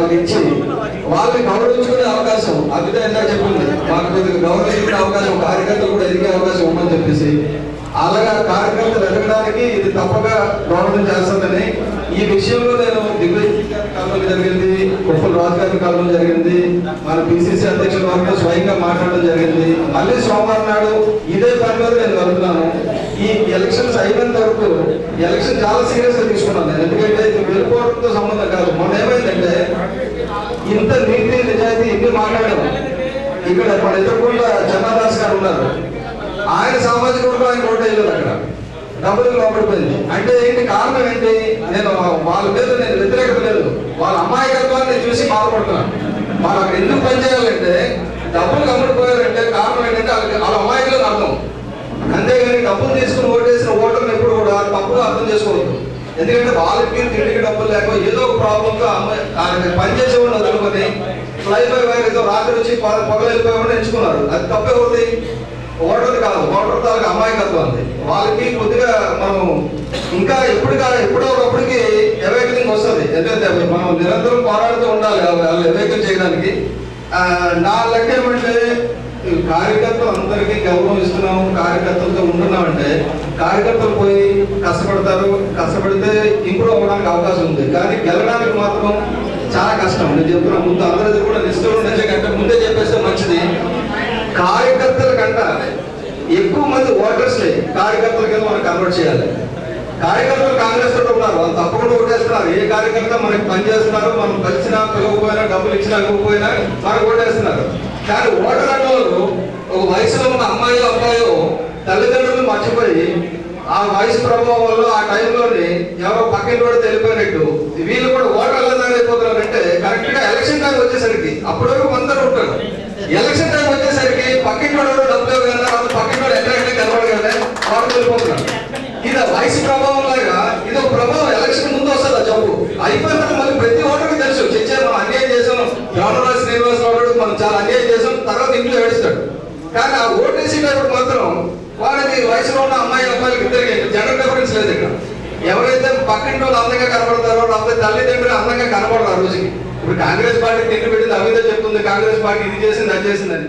వాళ్ళకి ఇచ్చి వాళ్ళని గౌరవించుకునే అవకాశం అభిత ఎంత చెప్పింది. మాకు కొద్దిగా గౌరవించుకునే అవకాశం కార్యకర్తలు కూడా ఎదిగే అవకాశం ఉందని చెప్పేసి. అలాగా కార్యకర్తలు ఎదగడానికి ఇది తప్పక గవర్నమెంట్ చేస్తుందని ఈ విషయంలో నేను దిగ్విజయ్ కాలంలో జరిగింది కుప్పల రాజు గారి కాలంలో జరిగింది మన పిసిసి అధ్యక్షుల వారితో స్వయంగా మాట్లాడడం జరిగింది. మళ్ళీ సోమవారం నాడు ఇదే పని నేను వెళ్తున్నాను ఈ ఎలక్షన్స్ అయినంత వరకు ఎలక్షన్ చాలా సీరియస్ ఇక్కడ మన ఎదుర్కొండ చంద్రదాస్ గారు ఉన్నారు. ఆయన సామాజిక వర్గం ఆయన ఓటు వేయలేదు అక్కడ. డబ్బులు లోపడిపోయింది. అంటే ఏంటి కారణం ఏంటి? నేను వాళ్ళ మీద నేను వ్యతిరేకత లేదు. వాళ్ళ అమాయకత్వాన్ని చూసి బాధపడుతున్నాను. వాళ్ళు అక్కడ ఎందుకు పనిచేయాలంటే డబ్బులు కమ్ముడిపోయారంటే కారణం ఏంటంటే వాళ్ళకి వాళ్ళ అమాయకులకు అర్థం. అంతేగాని డబ్బులు తీసుకుని ఓటేసిన ఓటర్ని ఎప్పుడు కూడా తప్పుగా అర్థం చేసుకోవద్దు. ఎందుకంటే వాళ్ళకి తిండికి డబ్బులు లేక ఏదో ఒక ప్రాబ్లంతో అమ్మాయి పనిచేసే పనిచేసేవాడిని వదులుకొని ఫ్లై బై వైర్ ఏదో రాత్రి వచ్చి పొగ- పొగలు వెళ్ళిపోయేవాడిని ఎంచుకున్నారు. అది తప్పే అవుతుంది ఓటర్ కాదు ఓటర్ తాలూకు అమాయకత్వం అంది. వాళ్ళకి కొద్దిగా మనం ఇంకా ఎప్పుడు ఎప్పుడో ఒకప్పటికి ఎవేకలింగ్ వస్తుంది. ఎందుకంటే మనం నిరంతరం పోరాడుతూ ఉండాలి వాళ్ళు ఎవేకం చేయడానికి. నా లెక్క ఏమంటే కార్యకర్తలు అందరికీ గౌరవం ఇస్తున్నాము కార్యకర్తలతో ఉంటున్నామంటే కార్యకర్తలు పోయి కష్టపడతారు కష్టపడితే ఇంప్రూవ్ అవ్వడానికి అవకాశం ఉంది. కానీ గెలడానికి మాత్రం చాలా కష్టం. నేను చెప్తున్నా ముందు అందరిది కూడా నిష్ఠలో ఉండే కంటే ముందే చెప్పేస్తే మంచిది. కార్యకర్తల కంట ఎక్కువ మంది ఓటర్స్ని కార్యకర్తల కింద మనం కన్వర్ట్ చేయాలి. కార్యకర్తలు కాంగ్రెస్లో ఉన్నారు. వాళ్ళు తప్పకుండా ఓటేస్తున్నారు. ఏ కార్యకర్త మనకి పనిచేస్తున్నారు మనం కలిసినా పిలవకపోయినా డబ్బులు ఇచ్చినా ఇవ్వకపోయినా మనకు ఓటేస్తున్నారు. కానీ ఓటర్ అన్న వాళ్ళు ఒక వయసులో ఉన్న అమ్మాయో అబ్బాయో తల్లిదండ్రులు మర్చిపోయి ఆ వయసు ప్రభావం వల్ల ఆ టైంలోని ఎవరో పక్కన కూడా తెలిపోయినట్టు వీళ్ళు కూడా ఓటర్లు అయిపోతున్నారంటే కరెక్ట్గా ఎలక్షన్ టైం వచ్చేసరికి అప్పటి వరకు అందరూ ఉంటారు. ఎలక్షన్ టైం వచ్చేసరికి పక్కన కూడా డబ్బులు ఇవ్వగలరా? వాళ్ళు పక్కన వాడు ఎక్కడ ఎక్కడ కనబడగలరా? వాళ్ళు వెళ్ళిపోతున్నారు ఇది వయసు ప్రభావం లాగా ఇది ఒక ప్రభావం. ఇంట్లో ఏడుస్తాడు. కానీ ఆ ఓటేసేటప్పుడు మాత్రం వాళ్ళకి వయసులో ఉన్న అమ్మాయి అబ్బాయిలకి ఇద్దరికి జెండర్ డిఫరెన్స్ లేదు ఇక్కడ. ఎవరైతే పక్కింటి వాళ్ళు అందంగా కనబడతారో లేకపోతే తల్లిదండ్రులు అందంగా కనబడరు ఆ రోజుకి. ఇప్పుడు కాంగ్రెస్ పార్టీ తిండి పెట్టింది అవిధ చెప్తుంది కాంగ్రెస్ పార్టీ ఇది చేసింది అది చేసిందని